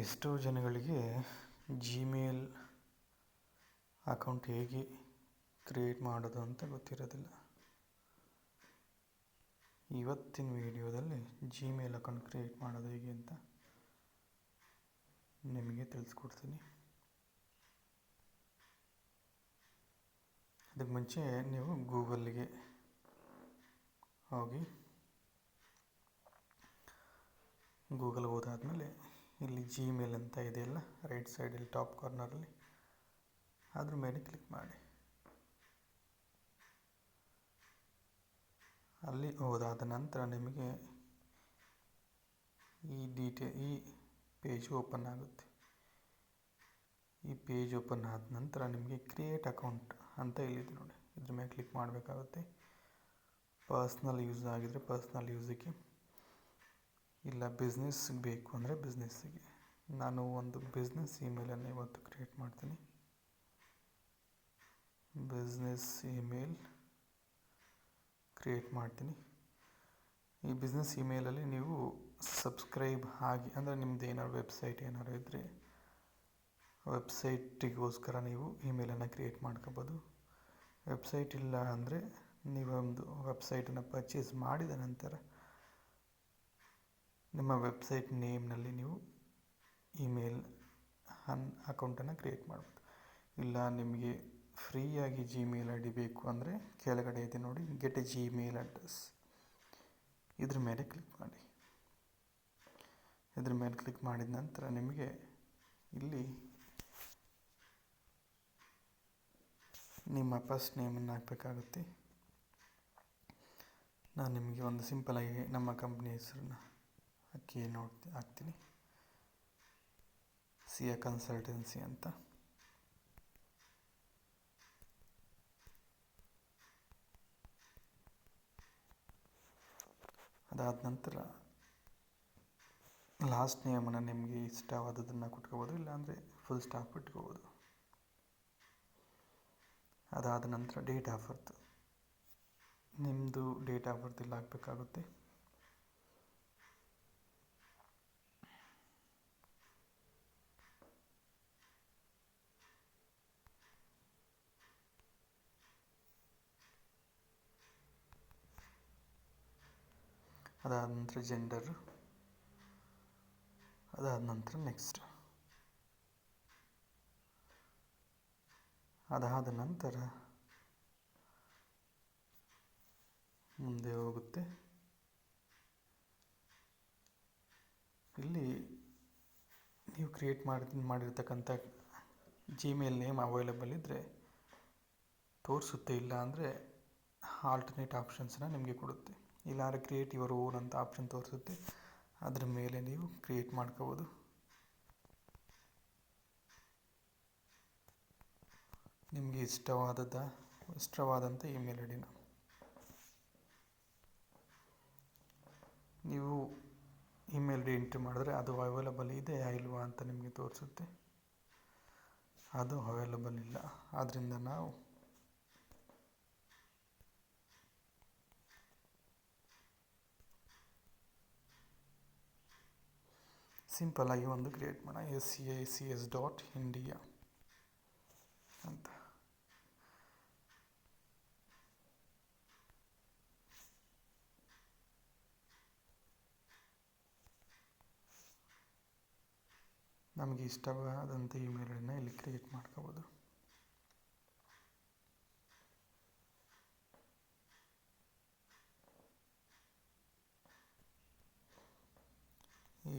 ಎಷ್ಟೋ ಜನಗಳಿಗೆ Gmail account ಹೇಗೆ ಕ್ರಿಯೇಟ್ ಮಾಡೋದು ಅಂತ ಗೊತ್ತಿರೋದಿಲ್ಲ. ಇವತ್ತಿನ ವಿಡಿಯೋದಲ್ಲಿ ಜಿಮೇಲ್ ಅಕೌಂಟ್ ಕ್ರಿಯೇಟ್ ಮಾಡೋದು ಹೇಗೆ ಅಂತ ನಿಮಗೆ ತಿಳಿಸ್ಕೊಡ್ತೀನಿ. ಅದಕ್ಕೆ ಮುಂಚೆ ನೀವು ಗೂಗಲ್ಗೆ ಹೋಗಿ ಗೂಗಲ್ ಹೋದಾದಮೇಲೆ ಇಲ್ಲಿ ಜಿಮೇಲ್ ಅಂತ ಇದೆಯಲ್ಲ ರೈಟ್ ಸೈಡಲ್ಲಿ ಟಾಪ್ ಕಾರ್ನರಲ್ಲಿ ಅದ್ರ ಮೇಲೆ ಕ್ಲಿಕ್ ಮಾಡಿ. ಅಲ್ಲಿ ಹೋದಾದ ನಂತರ ನಿಮಗೆ ಈ ಡೀಟೇ ಈ ಪೇಜ್ ಓಪನ್ ಆಗುತ್ತೆ. ಈ ಪೇಜ್ ಓಪನ್ ಆದ ನಂತರ ನಿಮಗೆ ಕ್ರಿಯೇಟ್ ಅಕೌಂಟ್ ಅಂತ ಇಲ್ಲಿದೆ ನೋಡಿ. ಇದ್ರ ಮೇಲೆ ಕ್ಲಿಕ್ ಮಾಡಬೇಕಾಗುತ್ತೆ. ಪರ್ಸ್ನಲ್ ಯೂಸ್ ಆಗಿದರೆ ಪರ್ಸ್ನಲ್ ಯೂಸಿಗೆ ಇಲ್ಲ ಬಿಸ್ನೆಸ್ಗೆ ಬೇಕು ಅಂದರೆ ಬಿಸ್ನೆಸ್ಸಿಗೆ ನಾನು ಒಂದು ಬಿಸ್ನೆಸ್ ಇಮೇಲನ್ನು ಇವತ್ತು ಕ್ರಿಯೇಟ್ ಮಾಡ್ತೀನಿ. ಬಿಸ್ನೆಸ್ ಇಮೇಲ್ ಕ್ರಿಯೇಟ್ ಮಾಡ್ತೀನಿ. ಈ ಬಿಸ್ನೆಸ್ ಇಮೇಲಲ್ಲಿ ನೀವು ಸಬ್ಸ್ಕ್ರೈಬ್ ಆಗಿ, ಅಂದರೆ ನಿಮ್ಮದು ಏನಾದ್ರು ವೆಬ್ಸೈಟ್ ಏನಾದ್ರು ಇದ್ದರೆ ವೆಬ್ಸೈಟಿಗೋಸ್ಕರ ನೀವು ಇಮೇಲನ್ನು ಕ್ರಿಯೇಟ್ ಮಾಡ್ಕೋಬೋದು. ವೆಬ್ಸೈಟ್ ಇಲ್ಲ ಅಂದರೆ ನೀವೊಂದು ವೆಬ್ಸೈಟನ್ನು ಪರ್ಚೇಸ್ ಮಾಡಿದ ನಂತರ ನಿಮ್ಮ ವೆಬ್ಸೈಟ್ ನೇಮ್ನಲ್ಲಿ ನೀವು ಇಮೇಲ್ ಅನ್ ಅಕೌಂಟನ್ನು ಕ್ರಿಯೇಟ್ ಮಾಡ್ಬೋದು. ಇಲ್ಲ ನಿಮಗೆ ಫ್ರೀಯಾಗಿ ಜಿಮೇಲ್ ಐ ಡಿ ಬೇಕು ಅಂದರೆ ಕೆಳಗಡೆ ಇದೆ ನೋಡಿ ಗೆಟ್ ಎ ಜಿಮೇಲ್ ಅಡ್ರೆಸ್ ಇದ್ರ ಮೇಲೆ ಕ್ಲಿಕ್ ಮಾಡಿ. ಇದ್ರ ಮೇಲೆ ಕ್ಲಿಕ್ ಮಾಡಿದ ನಂತರ ನಿಮಗೆ ಇಲ್ಲಿ ನಿಮ್ಮ ಫಸ್ಟ್ ನೇಮನ್ನು ಹಾಕಬೇಕಾಗುತ್ತೆ. ನಾನು ನಿಮಗೆ ಒಂದು ಸಿಂಪಲಾಗಿ ನಮ್ಮ ಕಂಪ್ನಿ ಹೆಸರನ್ನ ಹಾಕಿ ನೋಡ್ತಿ, ಹಾಕ್ತೀನಿ. ಸಿಯಾ ಕನ್ಸಲ್ಟೆನ್ಸಿ ಅಂತ. ಅದಾದ ನಂತರ ಲಾಸ್ಟ್ ನೇಮನ್ನು ನಿಮಗೆ ಇಷ್ಟವಾದದನ್ನು ಕೊಟ್ಕೋಬೋದು, ಇಲ್ಲಾಂದರೆ ಫುಲ್ ಸ್ಟಾಪ್ ಇಟ್ಕೋಬೋದು ಅದಾದ ನಂತರ ಡೇಟ್ ಆಫ್ ಬರ್ತ್ ನಿಮ್ಮದು ಡೇಟ್ ಆಫ್ ಬರ್ತ್ ಇಲ್ಲಿ ಅದಾದ ನಂತರ ಜೆಂಡರ್ ಅದಾದ ನಂತರ ನೆಕ್ಸ್ಟ್ ಅದಾದ ನಂತರ ಮುಂದೆ ಹೋಗುತ್ತೆ. ಇಲ್ಲಿ ನೀವು ಕ್ರಿಯೇಟ್ ಮಾಡಿ, ಮಾಡಿರ್ತಕ್ಕಂಥ ಜಿಮೇಲ್ ನೇಮ್ ಅವೈಲೇಬಲ್ ಇದ್ದರೆ ತೋರಿಸುತ್ತೆ ಇಲ್ಲ ಅಂದರೆ ಆಲ್ಟರ್ನೇಟ್ ಆಪ್ಷನ್ಸನ್ನ ನಿಮಗೆ ಕೊಡುತ್ತೆ. ಇಲ್ಲಾಂದರೆ ಕ್ರಿಯೇಟ್ ಯುವರ್ ಓನ್ ಅಂತ ಆಪ್ಷನ್ ತೋರಿಸುತ್ತೆ. ಅದ್ರ ಮೇಲೆ ನೀವು ಕ್ರಿಯೇಟ್ ಮಾಡ್ಕೋಬೋದು. ನಿಮಗೆ ಇಷ್ಟವಾದದ ಇಷ್ಟವಾದಂಥ ಇಮೇಲ್ ಐ ಡಿನ ನೀವು ಇಮೇಲ್ ಐ ಡಿ ಎಂಟ್ರಿ ಮಾಡಿದ್ರೆ ಅದು ಅವೈಲಬಲ್ ಇದೆ, ಇಲ್ವಾ ಅಂತ ನಿಮಗೆ ತೋರಿಸುತ್ತೆ. ಅದು ಅವೈಲಬಲ್ ಇಲ್ಲ. ಆದ್ದರಿಂದ ನಾವು ಸಿಂಪಲ್ಲಾಗಿ ಒಂದು ಕ್ರಿಯೇಟ್ ಮಾಡೋಣ. S C I C S dot India ಅಂತ. ನಮಗೆ ಇಷ್ಟವಾದಂಥ ಇಮೇಲನ್ನು ಇಲ್ಲಿ ಕ್ರಿಯೇಟ್ ಮಾಡ್ಕೋಬೋದು.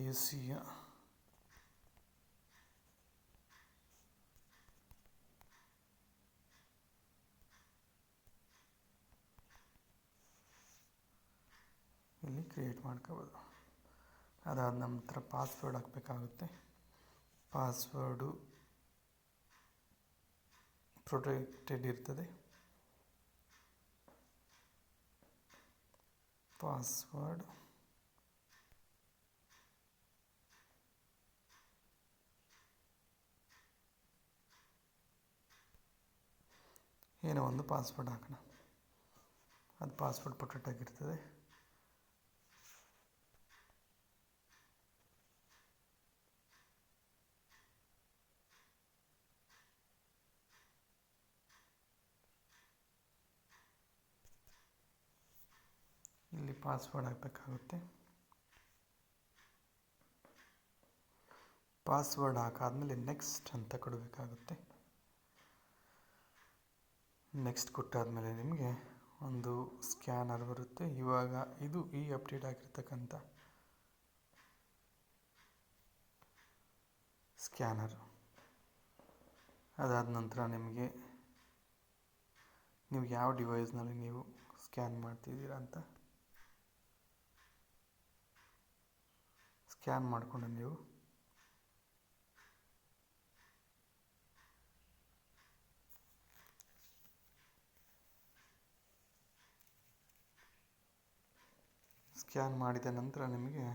ಏಸಿಯಾ ಇಲ್ಲಿ ಕ್ರಿಯೇಟ್ ಮಾಡ್ಕೋಬೋದು. ಅದಾದ ನಂತರ ಪಾಸ್ವರ್ಡ್ ಹಾಕಬೇಕಾಗುತ್ತೆ. ಪಾಸ್ವರ್ಡು ಪ್ರೊಟೆಕ್ಟೆಡ್ ಇರ್ತದೆ. ಪಾಸ್ವರ್ಡ್ ಏನೋ ಒಂದು ಪಾಸ್ವರ್ಡ್ ಹಾಕೋಣ. ಅದು ಪಾಸ್ವರ್ಡ್ ಪ್ರೊಟೆಕ್ಟ್ ಆಗಿರ್ತದೆ. ಇಲ್ಲಿ ಪಾಸ್ವರ್ಡ್ ಹಾಕಬೇಕಾಗುತ್ತೆ. ಪಾಸ್ವರ್ಡ್ ಹಾಕಾದ್ಮೇಲೆ ನೆಕ್ಸ್ಟ್ ಅಂತ ಕೊಡಬೇಕಾಗುತ್ತೆ. ನೆಕ್ಸ್ಟ್ ಕೊಟ್ಟಾದಮೇಲೆ ನಿಮಗೆ ಒಂದು ಸ್ಕ್ಯಾನರ್ ಬರುತ್ತೆ. ಇವಾಗ ಇದು ಈ ಅಪ್ಡೇಟ್ ಆಗಿರ್ತಕ್ಕಂಥ ಸ್ಕ್ಯಾನರ್ ಅದಾದ ನಂತರ ನಿಮಗೆ ನೀವು ಯಾವ ಡಿವೈಸ್ನಲ್ಲಿ ನೀವು ಸ್ಕ್ಯಾನ್ ಮಾಡ್ತಿದ್ದೀರಾ ಅಂತ ಸ್ಕ್ಯಾನ್ ಮಾಡಿಕೊಂಡು ನೀವು ಸ್ಕ್ಯಾನ್ ಮಾಡಿದ ನಂತರ ನಿಮಗೆ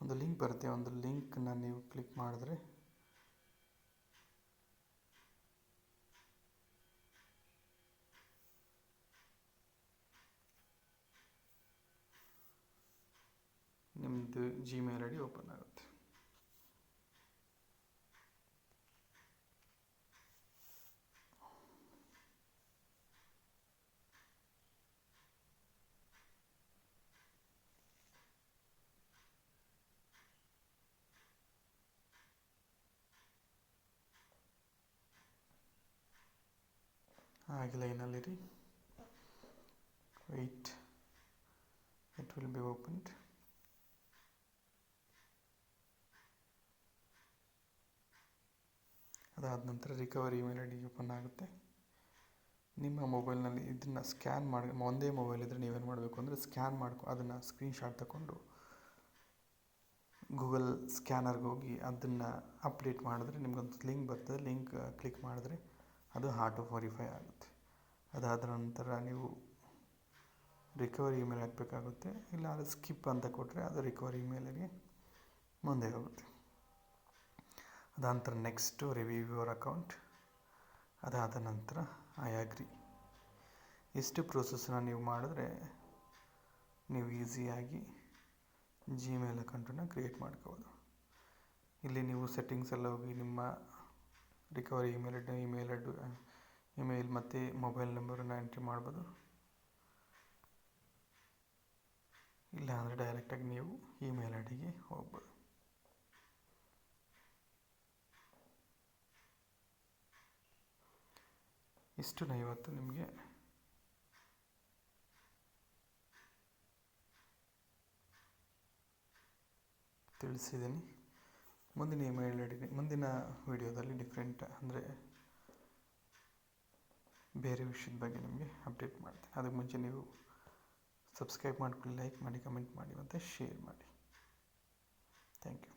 ಒಂದು ಲಿಂಕ್ ಬರುತ್ತೆ. ಒಂದು ಲಿಂಕ್ನ ನೀವು ಕ್ಲಿಕ್ ಮಾಡಿದ್ರೆ ನಿಮ್ಮದು ಜಿಮೇಲ್ ಐ ಡಿ ಓಪನ್ ಆಗುತ್ತೆ. ಹಾಗೆ ಲೈನಲ್ಲಿರಿ wait it will be opened ಅದಾದ ನಂತರ recovery email I D open ಆಗುತ್ತೆ. ನಿಮ್ಮ ಮೊಬೈಲ್ನಲ್ಲಿ ಇದನ್ನು ಸ್ಕ್ಯಾನ್ ಮಾಡಿ, ಒಂದೇ ಮೊಬೈಲ್ ಇದ್ದರೆ ನೀವೇನು ಮಾಡಬೇಕು ಅಂದರೆ ಸ್ಕ್ಯಾನ್ ಮಾಡ್ಕೊ, ಅದನ್ನು ಸ್ಕ್ರೀನ್ಶಾಟ್ ತಗೊಂಡು ಗೂಗಲ್ ಸ್ಕ್ಯಾನರ್ಗೆ ಹೋಗಿ ಅದನ್ನು ಅಪ್ಡೇಟ್ ಮಾಡಿದ್ರೆ ನಿಮ್ಗೊಂದು ಲಿಂಕ್ ಬರ್ತದೆ ಲಿಂಕ್ ಕ್ಲಿಕ್ ಮಾಡಿದ್ರೆ ಅದು ಆಟೋ ವೆರಿಫೈ ಆಗುತ್ತೆ. ಅದಾದ ನಂತರ ನೀವು ರಿಕವರಿ ಇಮೇಲ್ ಹಾಕಬೇಕಾಗುತ್ತೆ, ಇಲ್ಲ ಅದು ಸ್ಕಿಪ್ ಅಂತ ಕೊಟ್ಟರೆ ಅದು ರಿಕವರಿ ಇಮೇಲಿಗೆ ಮುಂದೆ ಹೋಗುತ್ತೆ. ಅದಾದ ನಂತರ ನೆಕ್ಸ್ಟು ರಿವ್ಯೂ ಯುವರ್ ಅಕೌಂಟ್ ಅದಾದ ನಂತರ ಐ ಅಗ್ರಿ ಇಷ್ಟು ಪ್ರೋಸೆಸ್ನ ನೀವು ಮಾಡಿದ್ರೆ ನೀವು ಈಸಿಯಾಗಿ ಜಿಮೇಲ್ ಅಕೌಂಟನ್ನು ಕ್ರಿಯೇಟ್ ಮಾಡ್ಕೋಬೋದು. ಇಲ್ಲಿ ನೀವು ಸೆಟ್ಟಿಂಗ್ಸ್ ಎಲ್ಲ ಹೋಗಿ ನಿಮ್ಮ recovery email ID email add, email ಮತ್ತು ಮೊಬೈಲ್ ನಂಬರನ್ನು ಎಂಟ್ರಿ ಮಾಡ್ಬೋದು. ಇಲ್ಲ ಅಂದರೆ ಡೈರೆಕ್ಟಾಗಿ ನೀವು ಇಮೇಲ್ ಐ ಡಿಗೆ ಹೋಗ್ಬೋದು. ಇಷ್ಟು ನಾ ಇವತ್ತು ನಿಮಗೆ. ತಿಳಿಸಿದ್ದೀನಿ. ಮುಂದಿನ ಇಮೇಲ್ ಐ ಮುಂದಿನ ವಿಡಿಯೋದಲ್ಲಿ ಡಿಫ್ರೆಂಟ್ ಅಂದರೆ ಬೇರೆ ವಿಷಯದ ಬಗ್ಗೆ ನಿಮಗೆ ಅಪ್ಡೇಟ್ ಮಾಡ್ತೀನಿ. ಅದಕ್ಕೆ ಮುಂಚೆ ನೀವು ಸಬ್ಸ್ಕ್ರೈಬ್ ಮಾಡಿಕೊಳ್ಳಿ ಲೈಕ್ ಮಾಡಿ ಕಮೆಂಟ್ ಮಾಡಿ ಮತ್ತು ಶೇರ್ ಮಾಡಿ. Thank you